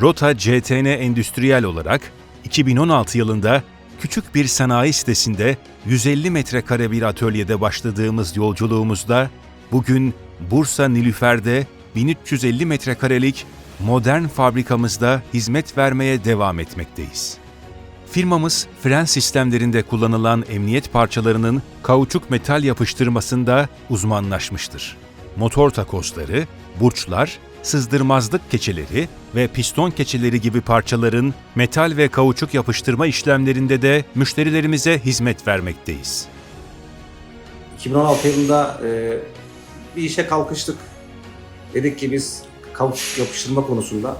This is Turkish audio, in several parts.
Rota CTN Endüstriyel olarak 2016 yılında küçük bir sanayi sitesinde 150 metrekare bir atölyede başladığımız yolculuğumuzda bugün Bursa Nilüfer'de 1350 metrekarelik modern fabrikamızda hizmet vermeye devam etmekteyiz. Firmamız fren sistemlerinde kullanılan emniyet parçalarının kauçuk metal yapıştırmasında uzmanlaşmıştır. Motor takozları, burçlar, sızdırmazlık keçeleri ve piston keçeleri gibi parçaların metal ve kauçuk yapıştırma işlemlerinde de müşterilerimize hizmet vermekteyiz. 2016 yılında e, bir işe kalkıştık. Dedik ki biz kauçuk yapıştırma konusunda,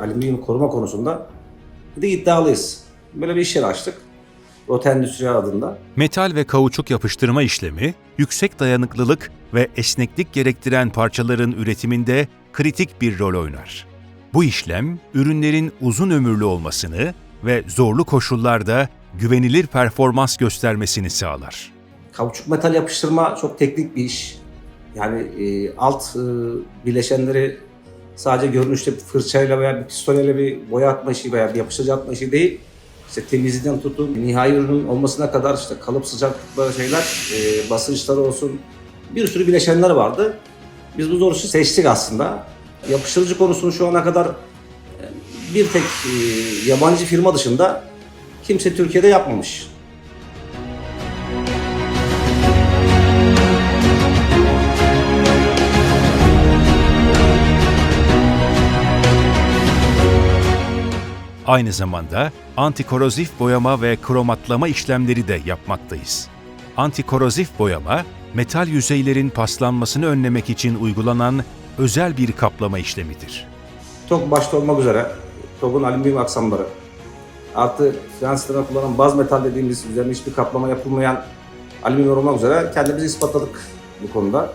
alüminyum koruma konusunda dedik iddialıyız. Böyle bir iş yeri açtık. Rota Endüstri adında. Metal ve kauçuk yapıştırma işlemi, yüksek dayanıklılık ve esneklik gerektiren parçaların üretiminde kritik bir rol oynar. Bu işlem, ürünlerin uzun ömürlü olmasını ve zorlu koşullarda güvenilir performans göstermesini sağlar. Kauçuk metal yapıştırma çok teknik bir iş. Yani e, alt e, bileşenleri sadece görünüşte bir fırçayla veya bir pistoleyle bir boya atma işi veya bir yapıştırıcı atma işi değil. İşte temizliğinden tutun, nihai ürünün olmasına kadar işte kalıp sıcaklıkları şeyler, e, basınçları olsun bir sürü bileşenler vardı. Biz bu doğrusu seçtik aslında. Yapıştırıcı konusunu şu ana kadar e, bir tek e, yabancı firma dışında kimse Türkiye'de yapmamış. Aynı zamanda antikorozif boyama ve kromatlama işlemleri de yapmaktayız. Antikorozif boyama, metal yüzeylerin paslanmasını önlemek için uygulanan özel bir kaplama işlemidir. TOG başta olmak üzere TOG'un alüminyum aksamları artı sistemine kullanılan baz metal dediğimiz üzerine hiçbir kaplama yapılmayan alüminyum olmak üzere kendimizi ispatladık bu konuda.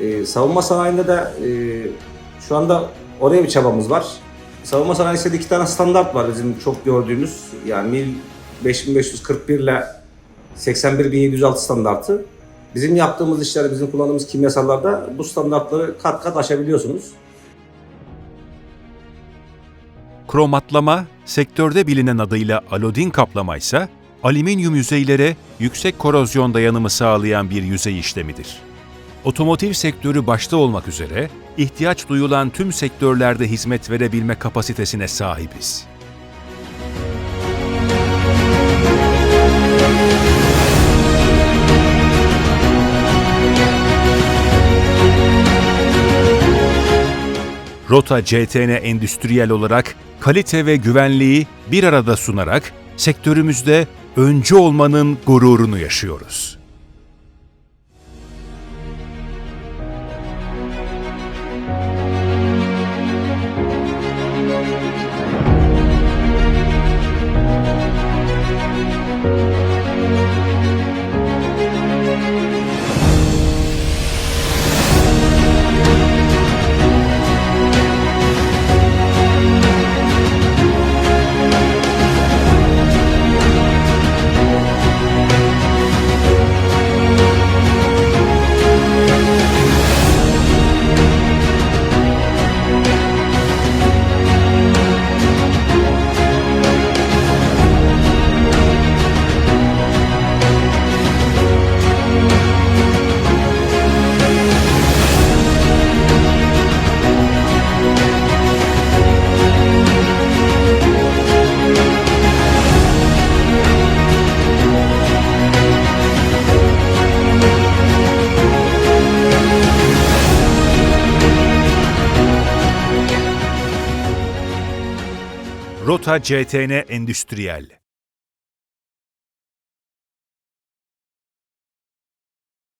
Ee, savunma sanayinde de e, şu anda oraya bir çabamız var. Savunma sanayisinde iki tane standart var bizim çok gördüğümüz. Yani MIL 5541 ile 81706 standartı. Bizim yaptığımız işler, bizim kullandığımız kimyasallarda bu standartları kat kat aşabiliyorsunuz. Kromatlama, sektörde bilinen adıyla alodin kaplama ise alüminyum yüzeylere yüksek korozyon dayanımı sağlayan bir yüzey işlemidir. Otomotiv sektörü başta olmak üzere ihtiyaç duyulan tüm sektörlerde hizmet verebilme kapasitesine sahibiz. Rota CTN Endüstriyel olarak kalite ve güvenliği bir arada sunarak sektörümüzde öncü olmanın gururunu yaşıyoruz. Rota CTN Endüstriyel